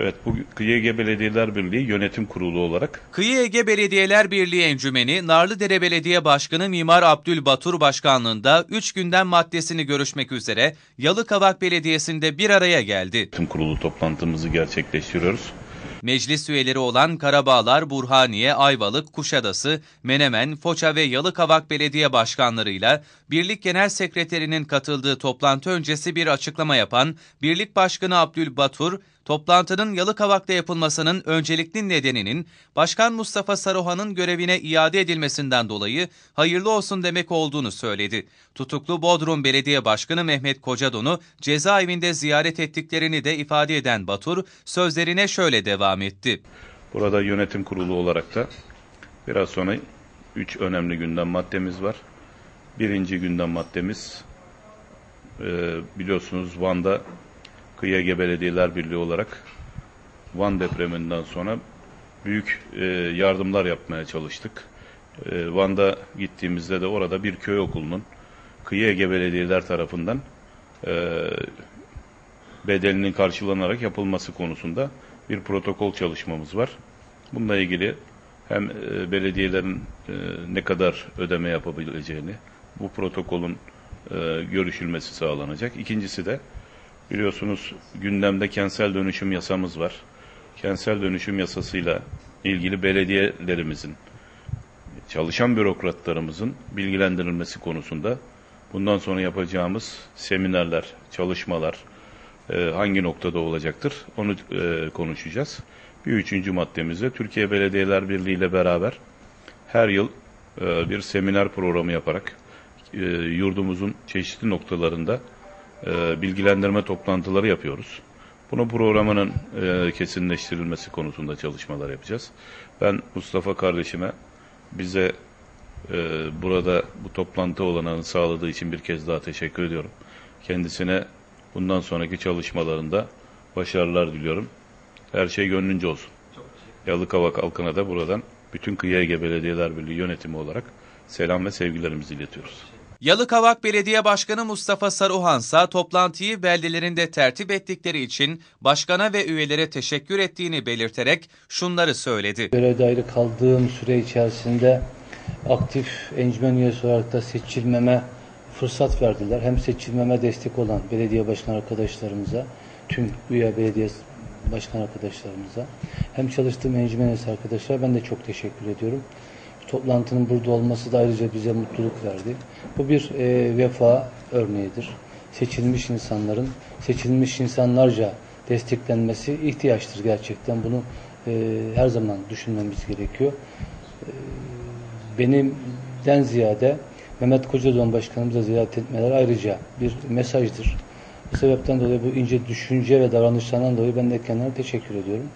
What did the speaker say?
Evet, bu Kıyı Ege Belediyeler Birliği Yönetim Kurulu olarak Kıyı Ege Belediyeler Birliği Encümeni, Narlıdere Belediye Başkanı Mimar Abdülbatur Başkanlığında 3 gündem maddesini görüşmek üzere Yalıkavak Belediyesi'nde bir araya geldi. Yönetim Kurulu toplantımızı gerçekleştiriyoruz. Meclis üyeleri olan Karabağlar, Burhaniye, Ayvalık, Kuşadası, Menemen, Foça ve Yalıkavak Belediye Başkanlarıyla Birlik Genel Sekreterinin katıldığı toplantı öncesi bir açıklama yapan Birlik Başkanı Abdülbatur, toplantının Yalıkavak'ta yapılmasının öncelikli nedeninin Başkan Mustafa Saruhan'ın görevine iade edilmesinden dolayı hayırlı olsun demek olduğunu söyledi. Tutuklu Bodrum Belediye Başkanı Mehmet Kocadon'u cezaevinde ziyaret ettiklerini de ifade eden Batur sözlerine şöyle devam etti. Burada yönetim kurulu olarak da biraz sonra 3 önemli gündem maddemiz var. Birinci gündem maddemiz e, biliyorsunuz Van'da Kıyı Ege Belediyeler Birliği olarak Van depreminden sonra büyük e, yardımlar yapmaya çalıştık. E, Van'da gittiğimizde de orada bir köy okulunun Kıyı Ege Belediyeler tarafından e, bedelinin karşılanarak yapılması konusunda bir protokol çalışmamız var. Bununla ilgili hem belediyelerin ne kadar ödeme yapabileceğini, bu protokolün görüşülmesi sağlanacak. İkincisi de biliyorsunuz gündemde kentsel dönüşüm yasamız var. Kentsel dönüşüm yasasıyla ilgili belediyelerimizin, çalışan bürokratlarımızın bilgilendirilmesi konusunda bundan sonra yapacağımız seminerler, çalışmalar, e, hangi noktada olacaktır onu e, konuşacağız. Bir üçüncü maddemizde Türkiye Belediyeler Birliği ile beraber her yıl e, bir seminer programı yaparak yurdumuzun çeşitli noktalarında e, bilgilendirme toplantıları yapıyoruz. Bunu programının e, kesinleştirilmesi konusunda çalışmalar yapacağız. Ben Mustafa kardeşime bize e, burada bu toplantı olanağını sağladığı için bir kez daha teşekkür ediyorum. Kendisine bundan sonraki çalışmalarında başarılar diliyorum. Her şey gönlünce olsun. Yalıkavak halkına da buradan bütün Ege Belediyeler Birliği yönetimi olarak selam ve sevgilerimizi iletiyoruz. Yalıkavak Belediye Başkanı Mustafa Saruhan ise toplantıyı beldelerinde tertip ettikleri için başkana ve üyelere teşekkür ettiğini belirterek şunları söyledi. Görevde ayrı kaldığım süre içerisinde aktif encümen üyesi olarak da seçilmeme fırsat verdiler. Hem seçilmeme destek olan belediye başkan arkadaşlarımıza, tüm üye belediye başkan arkadaşlarımıza, hem çalıştığım encümen üyesi arkadaşlar ben de çok teşekkür ediyorum. Toplantının burada olması da ayrıca bize mutluluk verdi. Bu bir e, vefa örneğidir. Seçilmiş insanların seçilmiş insanlarca desteklenmesi ihtiyaçtır gerçekten. Bunu e, her zaman düşünmemiz gerekiyor. E, benimden ziyade Mehmet Kocadon Başkanımıza ziyaret etmeler ayrıca bir mesajdır. Bu sebepten dolayı bu ince düşünce ve davranışlarından dolayı ben de kendilerine teşekkür ediyorum.